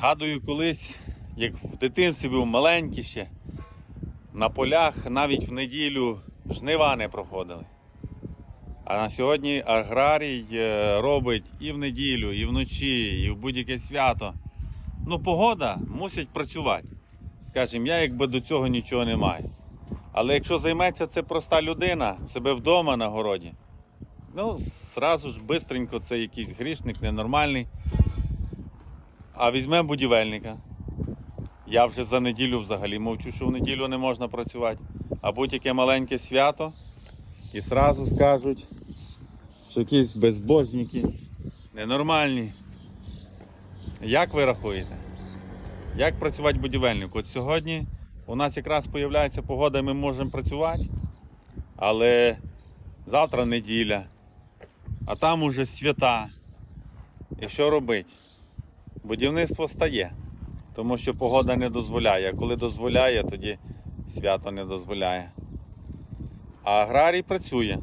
Згадую колись, як в дитинстві був маленький ще, на полях навіть в неділю жнива не проходили. А на сьогодні аграрій е, робить і в неділю, і вночі, і в будь-яке свято. Ну, погода мусить працювати. Скажімо, я якби до цього нічого не маю. Але якщо займеться це проста людина, себе вдома на городі, ну, зразу ж бистренько це якийсь грішник, ненормальний. А візьмемо будівельника. Я вже за неділю взагалі мовчу, що в неділю не можна працювати. А будь-яке маленьке свято і зразу скажуть, що якісь безбожники, ненормальні. Як ви рахуєте? Як працювати будівельнику? От сьогодні у нас якраз з'являється погода, і ми можемо працювати, але завтра неділя, а там уже свята. І що робити? Будівництво стає, тому що погода не дозволяє. Коли дозволяє, тоді свято не дозволяє. А аграрій працює.